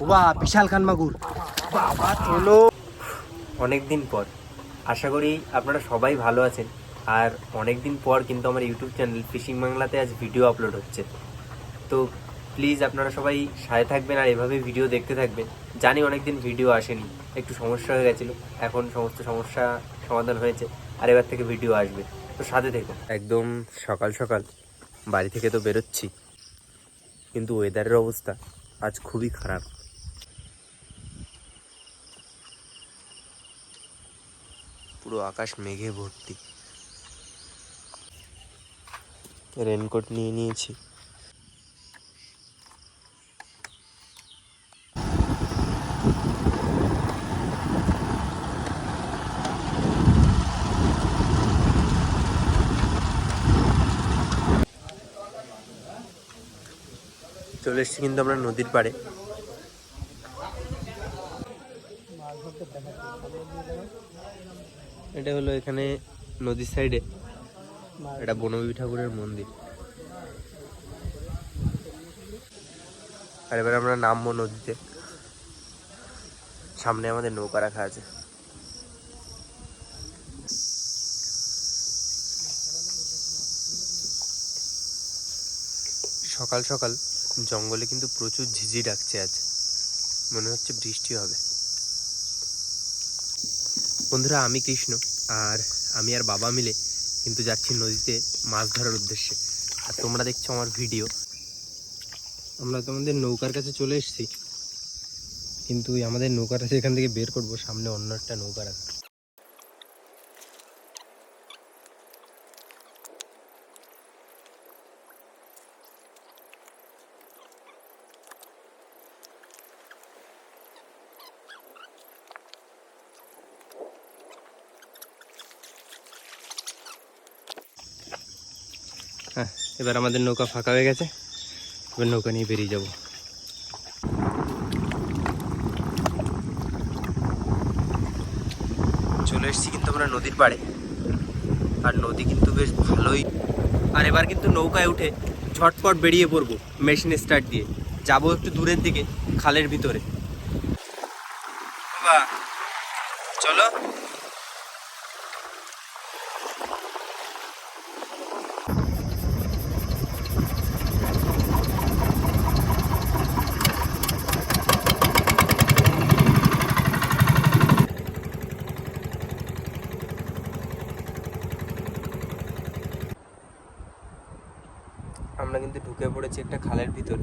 বাহ বিশাল খান মাগুর বাবা চলো। অনেক দিন পর। আশা করি আপনারা সবাই ভালো আছেন। আর অনেক দিন পর কিন্তু আমার ইউটিউব চ্যানেল ফিশিং বাংলাতে আজ ভিডিও আপলোড হচ্ছে। তো প্লিজ আপনারা সবাই সাথে থাকবেন আর এভাবে ভিডিও দেখতে থাকবেন। জানি অনেক দিন ভিডিও আসেনি। একটু সমস্যা হয়ে গেছিল। এখন সমস্ত সমস্যা সমাধান হয়েছে আর এবার থেকে ভিডিও আসবে। তো সাথে থেকো একদম সকাল সকাল বাড়ি থেকে তো বেরোচ্ছি। কিন্তু ওয়েদারের অবস্থা আজ খুবই খারাপ। পুরো আকাশ মেঘে ভর্তি। রেনকোট নিয়ে নিয়েছি। চলে এসেছি কিন্তু আমরা নদীর পাড়ে। এটা হলো এখানে নদীর সাইডে। এটা বনবী ঠাকুরের মন্দির। আর এবার আমরা নামবো নদীতে। সামনে আমাদের নৌকা রাখা আছে। সকাল সকাল জঙ্গলে কিন্তু প্রচুর ঝিঝি ডাকছে আজ। মনে হচ্ছে বৃষ্টি হবে। বন্ধুরা আমি কৃষ্ণ। আর আমি আর বাবা মিলে কিন্তু যাচ্ছি নদীতে মাছ ধরার উদ্দেশ্যে। আর তোমরা দেখছ আমার ভিডিও। আমরা তোমাদের নৌকার কাছে চলে এসেছি। কিন্তু আমাদের নৌকাটা সেখান থেকে বের করব, সামনে অন্য একটা নৌকা রাখা। এবার আমাদের নৌকা ফাঁকা হয়ে গেছে। এবার নৌকা নিয়ে বেরিয়ে যাব। চলে এসেছি কিন্তু আমরা নদীর পাড়ে। আর নদী কিন্তু বেশ ভালোই। আর এবার কিন্তু নৌকায় উঠে ঝটপট বেরিয়ে পড়ব মেশিন স্টার্ট দিয়ে। যাব একটু দূরের দিকে, খালের ভিতরে। চলো। আমরা কিন্তু ঢুকে পড়েছি একটা খালের ভিতর।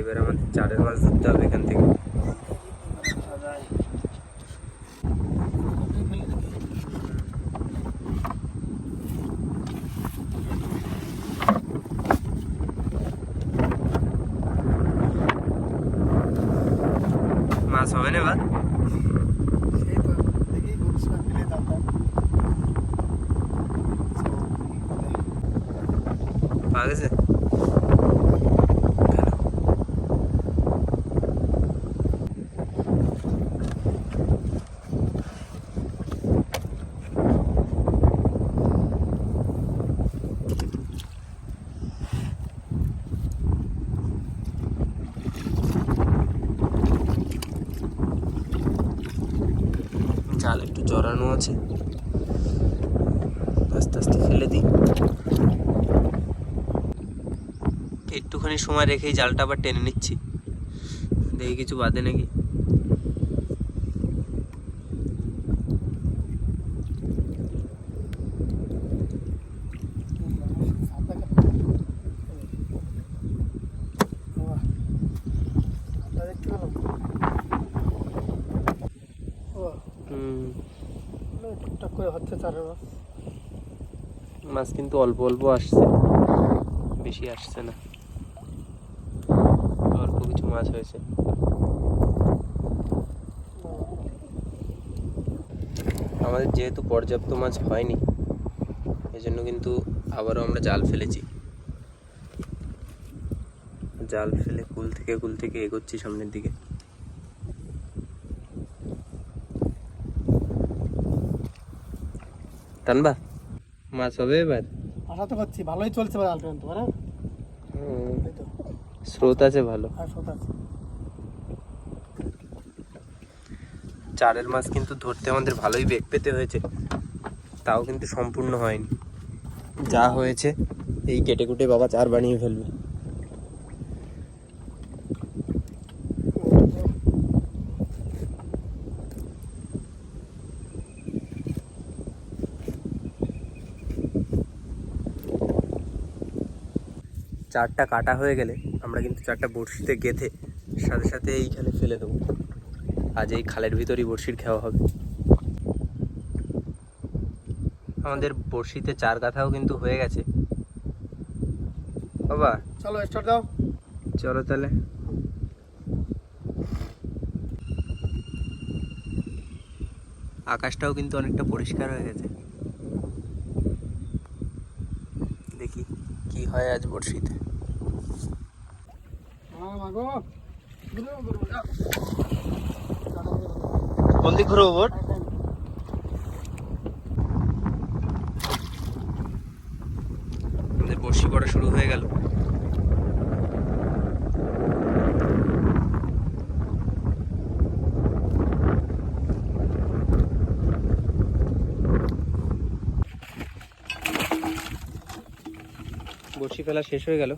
এবার আমাদের চারের মাছ ধরতে হবে এখান থেকে। মাছ হবে না এবার? পাওয়া গেছে জাল একটু জড়ানো আছে। আস্তে আস্তে ফেলে দিই। একটুখানি সময় রেখেই জালটা আবার টেনে নিচ্ছি। দেখি কিছু বাদে নাকি। মাছ কিন্তু অল্প অল্প আসছে। বেশি আসছে না। মাছ হয়েছে। আমাদের যেহেতু পর্যাপ্ত মাছ হয়নি এই জন্য কিন্তু আবারও আমরা জাল ফেলেছি। জাল ফেলে কুল থেকে কুল থেকে এগোচ্ছি সামনের দিকে। টানবা মাছ হবে এবার? আশা তো করছি ভালোই চলছে জাল পর্যন্ত মানে হুম, এই তো স্রোত আছে ভালো। আছে। চারের মাছ কিন্তু ধরতে আমাদের ভালোই বেগ পেতে হয়েছে। তাও কিন্তু সম্পূর্ণ হয়নি। যা হয়েছে এই কেটে কুটে বাবা চার বানিয়ে ফেলবে। চারটা কাটা হয়ে গেলে আমরা কিন্তু চারটা বড়শিতে গেঁথে সাথে সাথে এইখানে ফেলে দেবো। আজ এই খালের ভিতরই বড়শির খাওয়া হবে। আমাদের বড়শিতে চার কাথাও কিন্তু হয়ে গেছে। বাবা চলো স্টার্ট দাও। চলো তাহলে। আকাশটাও কিন্তু অনেকটা পরিষ্কার হয়ে গেছে। দেখি কি হয় আজ বড়শিতে। মাগো। ঘুরে আমাদের বড়শি পড়া শুরু হয়ে গেল। বড়শি ফেলা শেষ হয়ে গেল।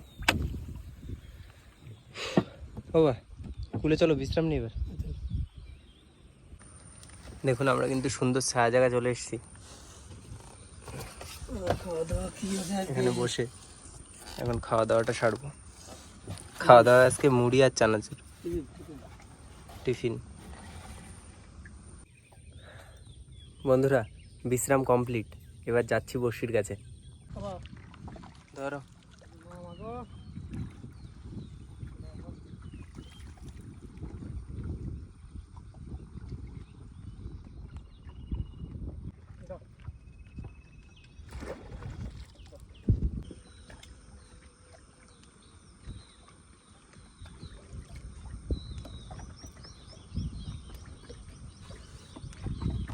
বাবা কুলে চলো বিশ্রাম নিই এবার। দেখুন আমরা কিন্তু সুন্দর ছায়া জায়গা চলে এসেছি। খাওয়া দাওয়া কি হয়েছে আজকে? এখানে বসে এখন খাওয়া দাওয়াটা সারবো। খাওয়া দাওয়া আজকে মুড়ি আর চানাচুর। টিফিন। বন্ধুরা বিশ্রাম কমপ্লিট। এবার যাচ্ছি বসির কাছে। ধরো।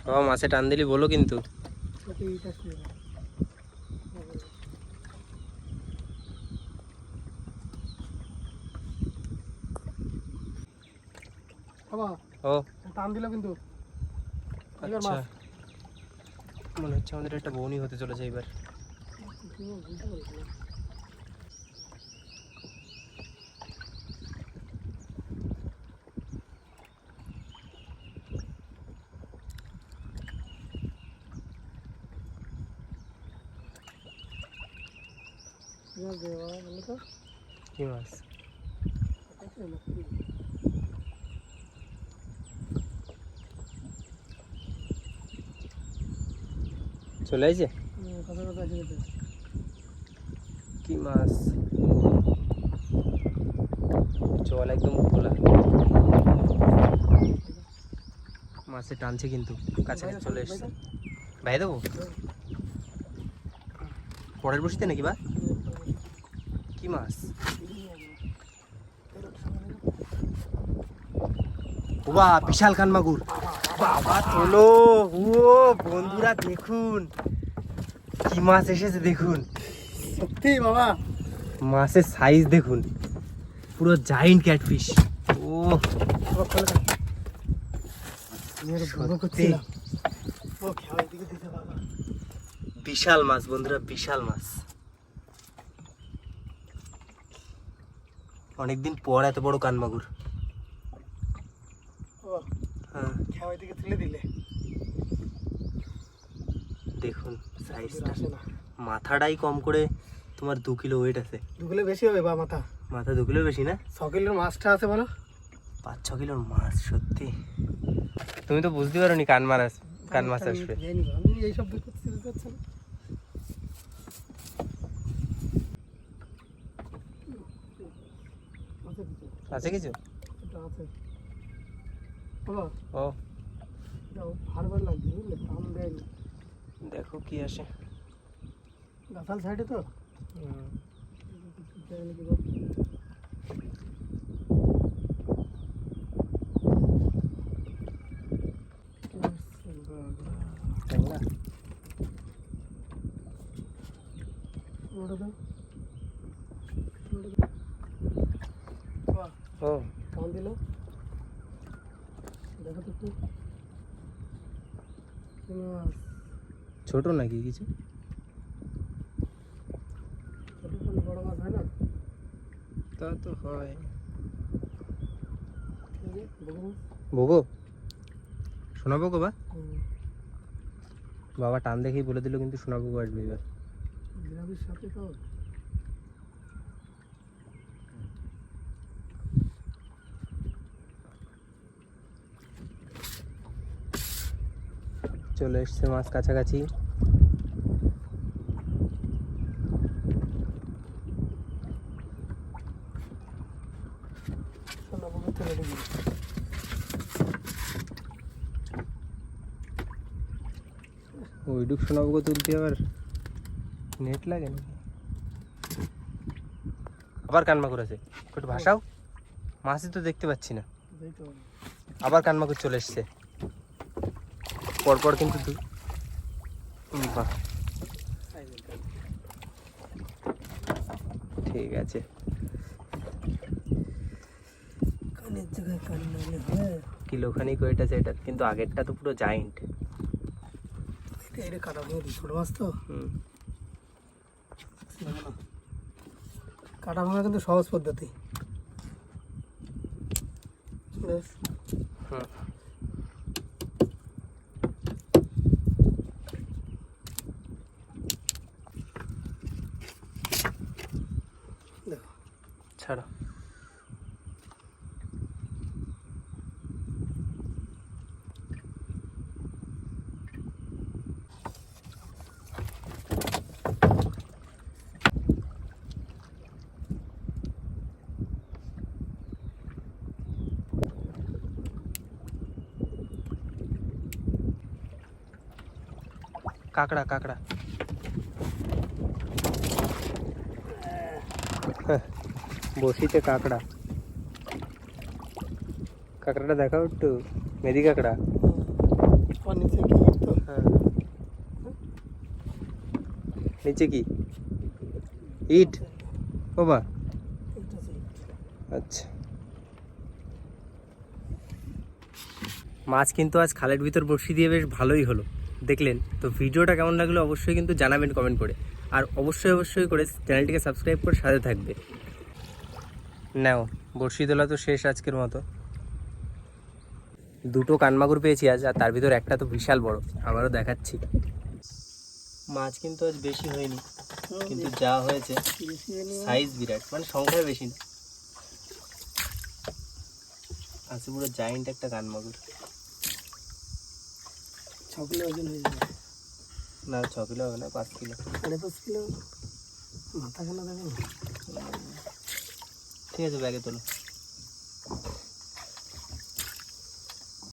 বাবা মাছে টান দিলি বলো কিন্তু। ও। টান দিল আচ্ছা। মনে হচ্ছে আমাদের একটা বৌনি হতে চলেছে এবার এবার দে বাবা, বলো তো। মাছ চলে আছে কি মাছ? জল একদম খোলা। মাছে টানছে কিন্তু কাছাকাছি চলে এসছে। ভাই দেবো? পরের বসিতে নাকি বা? কি মাছ বাবা বিশাল কান মাগুর বাবা তোলো ও বন্ধুরা দেখুন কি মাছ এসেছে দেখুন সত্যি বাবা মাছের সাইজ দেখুন পুরো জাইন্ট ক্যাটফিশ ও। বিশাল মাছ বন্ধুরা বিশাল মাছ অনেকদিন পর এত বড় কানমাগুর। ও, হ্যাঁ। দেখুন সাইজটা। মাথাটাই কম করে তোমার দু কিলো ওয়েট আছে। দু কিলো বেশি হবে বা মাথা? মাথা দু কিলো বেশি না? ছ কিলোর মাছটা আছে বলো। পাঁচ ছ কিলোর মাছ সত্যি। তুমি তো বুঝতে পারো নি কান মাছ কান মাছ আসবে আমি এইসব দেখতে বুঝতে পারছি না। আছে কিছু, আছে কিছু আছে। ও বুঝলে? টান দেয়নি। দেখো কি আসে গাছাল সাইডে তো? ওটা দাও। ওটা দাও। ও। টান দিল? দেখো তো একটু। কি মাছ। ছোট নাকি কিছু? ছোট কোনো বড় মাছ হয় না? তা তো হয়। ভোগো শোনাবো গো বা। বাবা টান দেখেই বলে দিল কিন্তু শোনাবো আসবে এবার। সাথে তো চলে এসছে মাছ কাছাকাছি। সোনা বলে তুলে শোনাবো তুলতে আবার নেট লাগে না আবার কানমাকুর আছে একটু ভাসাও। মাছই তো দেখতে পাচ্ছি না। আবার কানমাকুর চলে এসছে। পরপর কিন্তু ঠিক আছে। হয়। কিলোখানিক ওয়েট আছে এটার কিন্তু আগেরটা তো পুরো জায়েন্ট এটা কাটা ভেঙে মাছ তো। হুম। কাটা ভাঙা কিন্তু সহজ পদ্ধতি। বেশ, হুম। ছাড়ো কাঁকড়া কাঁকড়া হ্যাঁ, বসিতে কাঁকড়া কাঁকড়াটা দেখাও একটু মেদি কাঁকড়া নিচে কি ইট হ্যাঁ নিচে কি ইট ও বা। আচ্ছা মাছ কিন্তু আজ খালের ভিতর বসি দিয়ে বেশ ভালোই হলো। দেখলেন? তো ভিডিওটা কেমন লাগল অবশ্যই কিন্তু জানাবেন কমেন্ট করে। আর অবশ্যই অবশ্যই করে চ্যানেলটিকে সাবস্ক্রাইব করে সাথে থাকবে। নাও বড়শি তোলা তো শেষ আজকের মতো। দুটো কানমাগুর পেয়েছি আজ আর তার ভিতর একটা তো বিশাল বড়। আবারও দেখাচ্ছি। মাছ কিন্তু আজ বেশি হয়নি কিন্তু যা হয়েছে সাইজ বিরাট মানে সংখ্যায় বেশি না। আছে পুরো জায়েন্ট একটা কানমাগুর। ছ কিলো ওজন হয়ে যাবে। না ছ কিলো হবে না পাঁচ কিলো। সাড়ে পাঁচ কিলো? মাথা কেন দেখো ঠিক আছে ব্যাগে তোলো